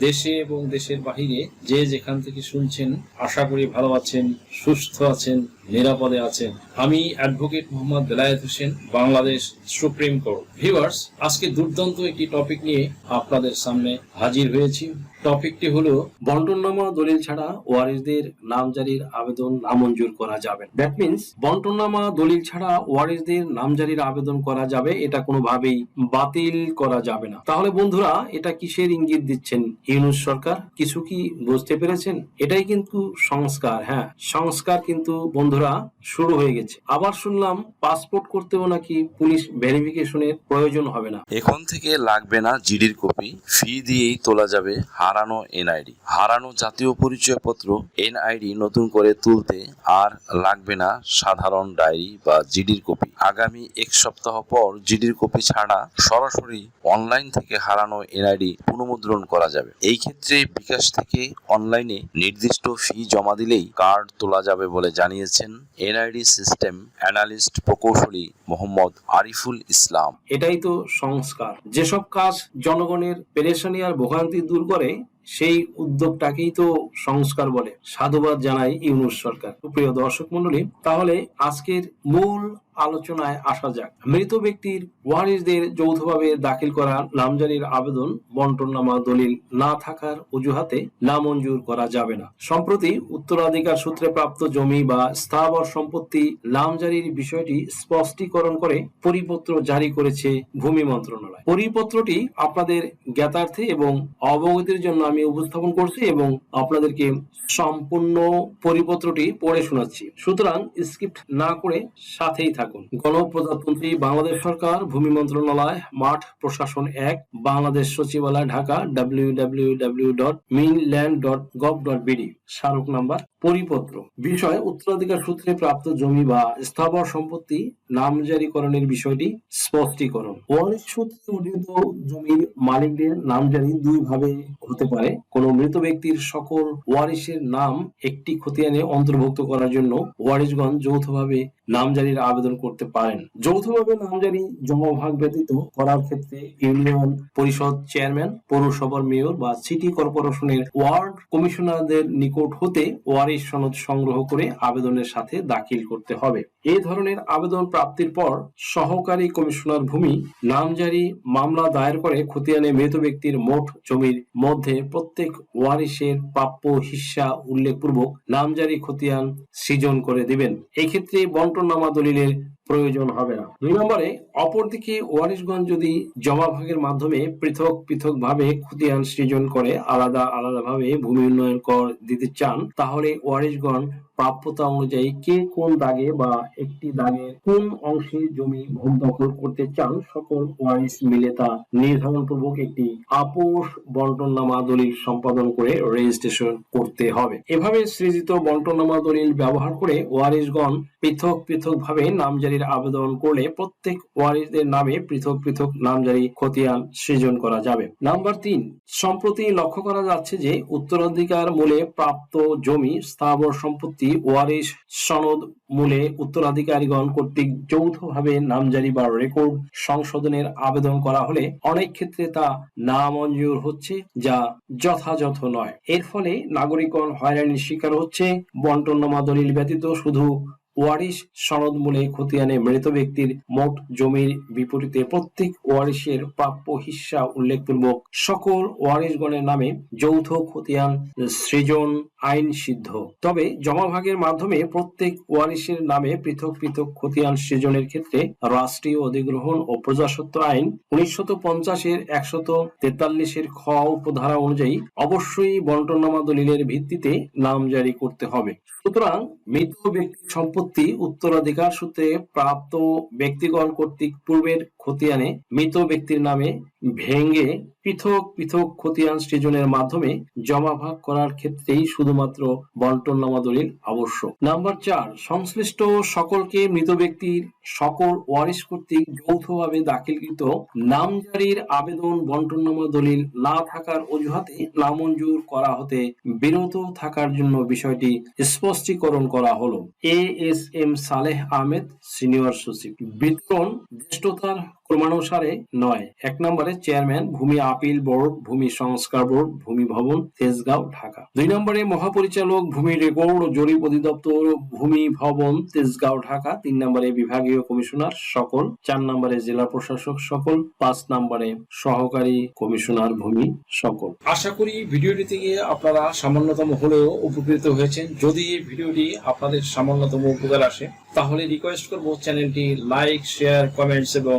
দেশে এবং দেশের বাহিরে যে যেখান থেকে শুনছেন, আশা করি ভালো আছেন, সুস্থ আছেন, নিরাপদে আছেন। আমি advocate Mohammad Belayet Hossain, Bangladesh supreme court. Viewers আজকে দুর্দান্ত একটি টপিক নিয়ে আপনাদের সামনে হাজির হয়েছি। টপিকটি হলো, বন্টননামা দলিল ছাড়া ওয়ারিসদের নামজারির আবেদন নামঞ্জুর করা যাবে। দ্যাট মিন্স বন্টননামা দলিল ছাড়া ওয়ারিসদের নামজারির আবেদন করা যাবে, এটা কোনোভাবেই বাতিল করা যাবে না। তাহলে বন্ধুরা, এটা কিসের ইঙ্গিত দিচ্ছেন? ইউনুস সরকার কিছু কি বুঝতে পেরেছেন? এটাই কিন্তু সংস্কার হ্যাঁ। সংস্কার কিন্তু, বন্ধুরা, শুরু হয়ে গেছে। আবার শুনলাম, পাসপোর্ট করতেও নাকি পুলিশ ভেরিফিকেশনের প্রয়োজন হবে না। এখন থেকে লাগবে না জিডির কপি, ফি দিয়েই তোলা যাবে হারানো এনআইডি। হারানো জাতীয় পরিচয়পত্র এনআইডি নতুন করে তুলতে আর লাগবে না সাধারণ ডায়েরি বা জিডির কপি। আগামী এক সপ্তাহ পর জিডির কপি ছাড়া সরাসরি অনলাইন থেকে হারানো এনআইডি পুনমুদ্রণ করা যাবে। এই ক্ষেত্রে বিকাশ থেকে অনলাইনে নির্দিষ্ট ফি জমা দিলেই কার্ড তোলা যাবে বলে জানিয়েছেন এনআইডি সিস্টেম অ্যানালিস্ট প্রকৌশলী মোহাম্মদ আরিফুল ইসলাম। এটাই তো সংস্কার। যেসব কাজ জনগণের পেরেশানি আর ভোগান্তি দূর করে সেই উদ্যোগটাকেই তো সংস্কার বলে সাধুবাদ জানাই ইউনুস সরকার। প্রিয় দর্শক মন্ডলী তাহলে আজকের মূল আলোচনায় আসা যাক। মৃত ব্যক্তির ওয়ারিসদের যৌথভাবে দাখিল করা নামজারির আবেদন বন্টননামা দলিল না থাকার অজুহাতে নামঞ্জুর করা যাবে না। সম্প্রতি উত্তরাধিকার সূত্রে প্রাপ্ত জমি বা স্থাবর সম্পত্তি নামজারির বিষয়টি স্পষ্টীকরণ করে পরিপত্র জারি করেছে ভূমি মন্ত্রণালয়। পরিপত্রটি আপনাদের জ্ঞাতার্থে এবং অবগতির জন্য আমি উপস্থাপন করছি এবং আপনাদেরকে সম্পূর্ণ পরিপত্রটি পড়ে শোনাচ্ছি। সুতরাং স্ক্রিপ্ট না করে সাথেই থাকুন। গণপ্রজাতন্ত্রী বাংলাদেশ সরকার, ভূমি মন্ত্রণালয়, মাঠ প্রশাসন এক, বাংলাদেশ সচিবালয় Dhaka W W W dot minland dot gov dot BD স্মারক নাম্বার, পরিপত্র। বিষয় উত্তরাধিকার সূত্রে প্রাপ্ত জমি বা স্থাবর সম্পত্তি নামজারিকরণের বিষয়টি স্পষ্টীকরণ। ওয়ারিশ সূত্রে অর্জিত জমির মালিকদের নামজারি দুই ভাবে হতে পারে। কোন মৃত ব্যক্তির সকল ওয়ারিশের নাম একটি খতিয়ানে অন্তর্ভুক্ত করার জন্য ওয়ারিশগণ যৌথভাবে নামজারির আবেদন করতে পারেন। যৌথভাবে নামজারি জমা ব্যতীত করার ক্ষেত্রে ইউনিয়ন পরিষদ চেয়ারম্যান, পৌরসভার মেয়র বা সিটি কর্পোরেশনের ওয়ার্ড কমিশনারদের নিকট হতে ওয়ারিশ সনদ সংগ্রহ করে আবেদনের সাথে দাখিল করতে হবে। এই ধরনের আবেদন প্রাপ্তির পর সহকারী কমিশনার ভূমি নামজারি মামলা দায়ের করে খতিয়ানে মৃত ব্যক্তির মোট জমির মধ্যে প্রত্যেক ওয়ারিশের প্রাপ্য হিস্সা উল্লেখপূর্বক নামজারি খতিয়ান সৃজন করে দিবেন। এক্ষেত্রে ক্ষেত্রে বন্টননামা দলিলের প্রয়োজন হবে না। দুই নম্বরে, অপরদিকে ওয়ারিশগঞ্জ যদি জমা ভাগের মাধ্যমে পৃথক পৃথক ভাবে খতিয়ান সৃজন করে, আলাদা আলাদা ভাবে ভূমি উন্নয়ন কর দিতে চান, তাহলে ওয়ারিশগণ প্রাপ্যতা অনুযায়ী কে কোন দাগে বা একটি দাগে কোন অংশে জমি ভোগ দখল করতে চান, সকল ওয়ারিশ মিলে তা নির্ধারণ পূর্বক একটি আপোষ বন্টননামা দলিল সম্পাদন করে রেজিস্ট্রেশন করতে হবে। এভাবে সৃজিত বন্টননামা দলিল ব্যবহার করে ওয়ারিশগণ পৃথক পৃথক ভাবে নামজারির আবেদন করলে প্রত্যেক ওয়ারিশদের নামে পৃথক পৃথক নামজারি খতিয়ান সৃজন করা যাবে। নাম্বার তিন, সম্প্রতি লক্ষ্য করা যাচ্ছে যে উত্তরাধিকার মূলে প্রাপ্ত জমি, স্থাবর সম্পত্তি ওয়ারিশ সনদ মূলে উত্তরাধিকারীগণ কর্তৃক যৌথভাবে নামজারি বা রেকর্ড সংশোধনের আবেদন করা হলে অনেক ক্ষেত্রে তা নামঞ্জুর হচ্ছে যা যথাযথ নয়। এর ফলে নাগরিকগণ হয়রানির শিকার হচ্ছে বন্টননামা দলিল ব্যতীত শুধু ওয়ারিশ সনদ মূলে খতিয়ানে মৃত ব্যক্তির মোট জমির বিপরীতে প্রত্যেক ওয়ারিশের প্রাপ্য হিস্সা উল্লেখপূর্বক সকল ওয়ারিশগণের নামে যৌথ খতিয়ান সৃজন আইন সিদ্ধ। তবে জমাভাগের মাধ্যমে প্রত্যেক ওয়ারিশের নামে পৃথক পৃথক খতিয়ান সৃজনের ক্ষেত্রে রাষ্ট্রীয় অধিগ্রহণ ও প্রজাসত্ব আইন উনিশশত পঞ্চাশের একশত তেতাল্লিশের খ উপধারা অনুযায়ী অবশ্যই বন্টনামা দলিলের ভিত্তিতে নাম জারি করতে হবে। সুতরাং মৃত ব্যক্তির সম্পত্তি উত্তরাধিকার সূত্রে প্রাপ্ত ব্যক্তিগণ কর্তৃক পূর্বের খতিয়ানে মৃত ব্যক্তির নামে ভেঙে পৃথক পৃথক খতিয়ান সৃজনের মাধ্যমে জমা ভাগ করার ক্ষেত্রেই শুধুমাত্র বন্টননামা দলিল আবশ্যক। নাম্বার চার, সংশ্লিষ্ট সকলকে মৃত ব্যক্তির সকল ওয়ারিশ কর্তৃক যৌথভাবে দাখিলকৃত নামজারির আবেদন বন্টননামা দলিল না থাকার অজুহাতে নামঞ্জুর করা হতে বিরত থাকার জন্য বিষয়টি স্পষ্টীকরণ করা হলো। A S M Saleh Ahmed, senior সচিব। বিতরণ, জ্যেষ্ঠতার ক্রমানুসারে নয়। এক নম্বরে চেয়ারম্যান, ভূমি আপিল বোর্ড, ভূমি সংস্কার বোর্ড, ভূমি ভবন, তেজগাঁও, ঢাকা। দুই নম্বরে মহাপরিচালক, ভূমি রেকর্ড ও জরিপ অধিদপ্তর, ভূমি ভবন, তেজগাঁও, ঢাকা। তিন নম্বরে বিভাগীয় কমিশনার সকল। চার নম্বরে জেলা প্রশাসক সকল। পাঁচ নম্বরে সহকারী কমিশনার ভূমি সকল। আশা করি ভিডিওটি থেকে আপনারা সামান্যতম হলেও উপকৃত হয়েছেন। যদি এই ভিডিওটি আপনাদের সামান্যতম উপকার আসে, তাহলে রিকোয়েস্ট করব চ্যানেলটি লাইক শেয়ার কমেন্টস এবং